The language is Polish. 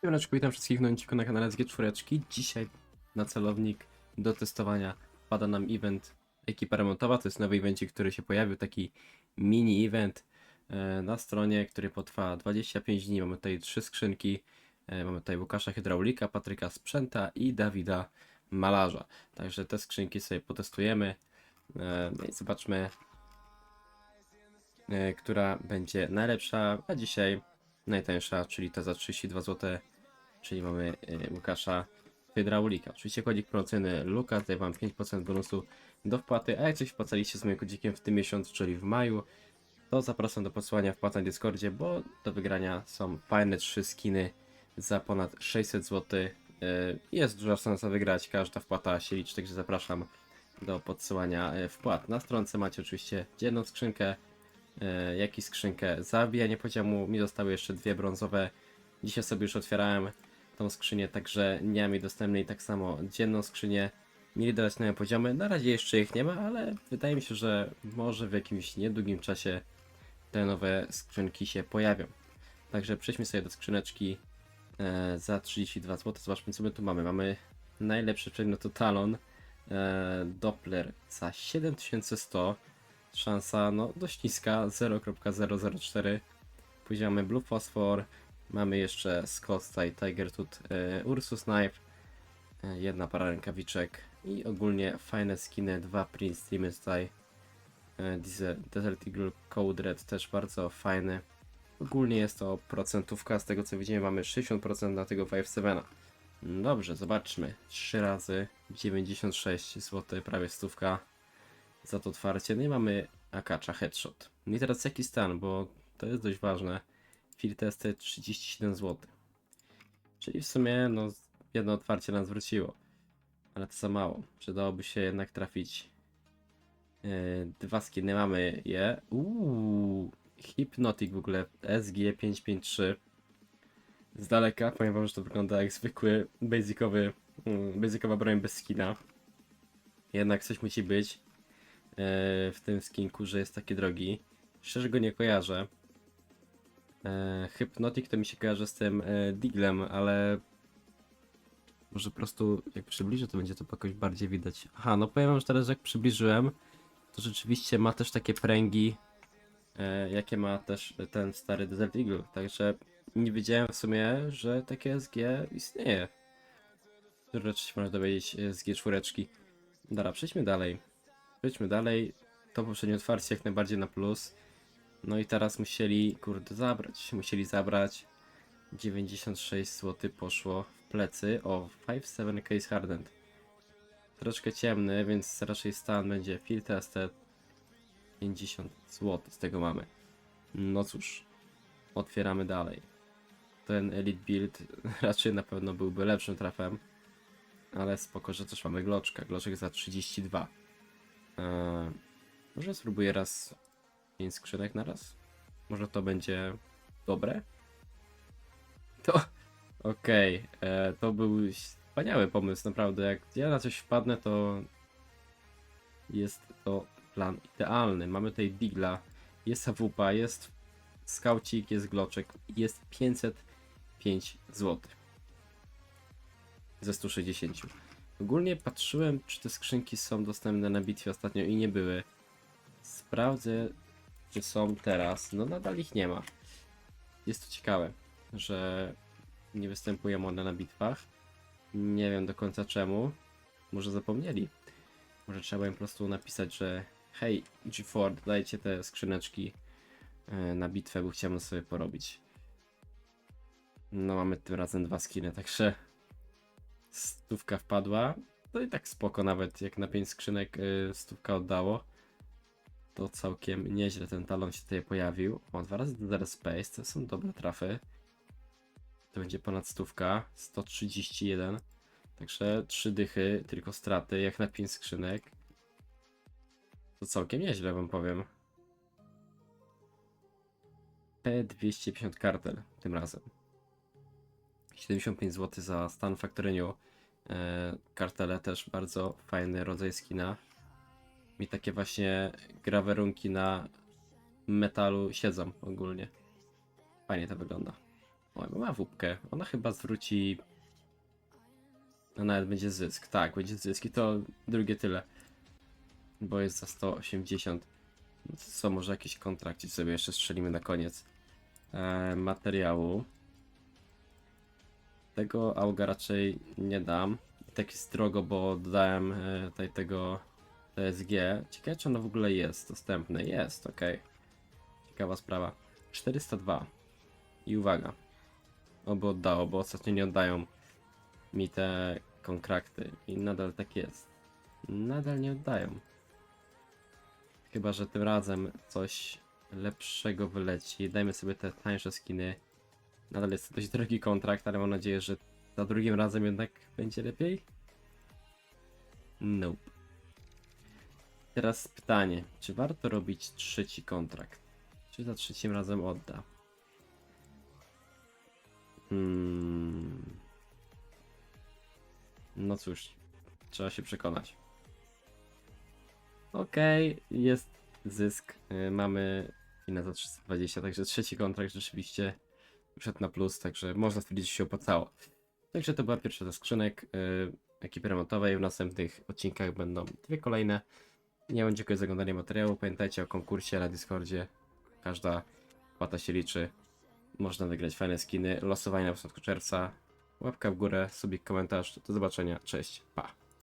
Siemaneczko, witam wszystkich nowiciku na kanale SG4. Dzisiaj na celownik do testowania pada nam event ekipa remontowa. To jest nowy evencik, który się pojawił, taki mini event e, na stronie, który potrwa 25 dni. Mamy tutaj trzy skrzynki. E, Mamy tutaj Łukasza Hydraulika, Patryka Sprzęta i Dawida Malarza. Także te skrzynki sobie potestujemy. E, No i zobaczmy, która będzie najlepsza, a dzisiaj najtańsza, czyli ta za 32 zł, czyli mamy e, Łukasza Hydraulika. Oczywiście kodzik promocyjny Lukas daje Wam 5% bonusu do wpłaty, a jak coś wpłacaliście z moim kodzikiem w tym miesiącu, czyli w maju, to zapraszam do posłania wpłat na Discordzie, bo do wygrania są fajne trzy skiny za ponad 600 zł. E, Jest duża szansa wygrać, każda wpłata się liczy, także zapraszam do podsyłania e, wpłat. Na stronce macie oczywiście dzienną skrzynkę, jak i skrzynkę za wbijanie poziomu. Mi zostały jeszcze dwie brązowe. Dzisiaj sobie już otwierałem tą skrzynię, także nie jej dostępnej. Tak samo dzienną skrzynię. Mieli dodać nowe poziomy. Na razie jeszcze ich nie ma, ale wydaje mi się, że może w jakimś niedługim czasie te nowe skrzynki się pojawią. Także przejdźmy sobie do skrzyneczki e, za 32 zł. Zobaczmy co my tu mamy. Mamy najlepszy przedmiot to talon. E, Doppler za 7100 szansa no dość niska 0.004 później mamy Blue Phosphor mamy jeszcze Scott i Tiger Tooth e, Ursus Knife e, jedna para rękawiczek i ogólnie fajne skiny dwa Prince Style e, Diesel- Desert Eagle Code Red też bardzo fajny ogólnie jest to procentówka z tego co widzimy mamy 60% na tego 5.7 Dobrze, zobaczmy. 3 razy 96 zł, prawie stówka za to otwarcie. No i mamy Akacza Headshot. No i teraz jaki stan, bo to jest dość ważne. Field testy 37 zł. Czyli w sumie no jedno otwarcie nam zwróciło. Ale to za mało. Przydałoby się jednak trafić yy, dwa skiny. Mamy je. Uuu, Hypnotic w ogóle SG553 z daleka, powiem wam, że to wygląda jak zwykły basicowy, mm, basicowa broń bez skina. Jednak coś musi być e, w tym skinku, że jest taki drogi. Szczerze go nie kojarzę. E, Hypnotic to mi się kojarzy z tym e, Diglem, ale może po prostu jak przybliżę, to będzie to jakoś bardziej widać. Aha, no powiem wam, że teraz jak przybliżyłem, to rzeczywiście ma też takie pręgi, e, jakie ma też ten stary Desert Eagle, także nie wiedziałem w sumie, że takie SG istnieje. Które rzeczy można dowiedzieć z G4. Dobra, przejdźmy dalej. Przejdźmy dalej. To poprzednie otwarcie jak najbardziej na plus. No i teraz musieli, kurde, zabrać. Musieli zabrać. 96 zł poszło w plecy. O, 5-7 case hardened. Troszkę ciemny, więc raczej stan będzie field tested. 50 zł z tego mamy. No cóż, otwieramy dalej. Ten Elite Build raczej na pewno byłby lepszym trafem. Ale spoko, że też mamy gloczka. Gloczek za 32. Eee, może spróbuję raz 5 skrzynek na raz? Może to będzie dobre? To okej. eee, To był wspaniały pomysł, naprawdę. Jak ja na coś wpadnę, to jest to plan idealny. Mamy tutaj Digla, jest AWP, jest skaucik, jest gloczek, jest 505 zł. Ze 160. Ogólnie patrzyłem, czy te skrzynki są dostępne na bitwie ostatnio i nie były. Sprawdzę, czy są teraz. No nadal ich nie ma. Jest to ciekawe, że nie występują one na bitwach. Nie wiem do końca czemu. Może zapomnieli. Może trzeba im po prostu napisać, że hej, G4, dajcie te skrzyneczki e, na bitwę, bo chciałbym sobie porobić. No mamy tym razem dwa skiny, także stówka wpadła. To i tak spoko nawet, jak na 5 skrzynek y, stówka oddało. To całkiem nieźle ten talon się tutaj pojawił. O, dwa razy Dead Space, to są dobre trafy. To będzie ponad stówka, 131. Także trzy dychy, tylko straty, jak na 5 skrzynek. To całkiem nieźle wam powiem. P250 kartel tym razem. 75 zł za stan faktoryniu. E, kartele też bardzo fajny rodzaj skina. Mi takie właśnie grawerunki na metalu siedzą ogólnie. Fajnie to wygląda. O, ma wupkę. Ona chyba zwróci... No nawet będzie zysk. Tak, będzie zysk i to drugie tyle. Bo jest za 180. No Co, może jakiś kontrakcik sobie jeszcze strzelimy na koniec. E, materiału. Tego auga raczej nie dam. I tak jest drogo, bo dodałem e, tutaj tego TSG. Ciekawe czy ono w ogóle jest dostępne. Jest, ok. Ciekawa sprawa. 402. I uwaga. Oby oddało, bo ostatnio nie oddają mi te kontrakty. I nadal tak jest. Nadal nie oddają. Chyba, że tym razem coś lepszego wyleci. Dajmy sobie te tańsze skiny. Nadal jest to dość drogi kontrakt, ale mam nadzieję, że za drugim razem jednak będzie lepiej. Nope. Teraz pytanie, czy warto robić trzeci kontrakt? Czy za trzecim razem odda? Hmm. No cóż, trzeba się przekonać. Okej, jest zysk. Y, Mamy inne za 320, także trzeci kontrakt rzeczywiście wszedł na plus, także można stwierdzić, że się opłacało. Także to była pierwsza ze skrzynek y, ekipy remontowej. W następnych odcinkach będą dwie kolejne. Nie wiem, dziękuję za oglądanie materiału. Pamiętajcie o konkursie na Discordzie. Każda płata się liczy. Można wygrać fajne skiny. Losowanie na początku czerwca. Łapka w górę, subik, komentarz. Do zobaczenia. Cześć. Pa.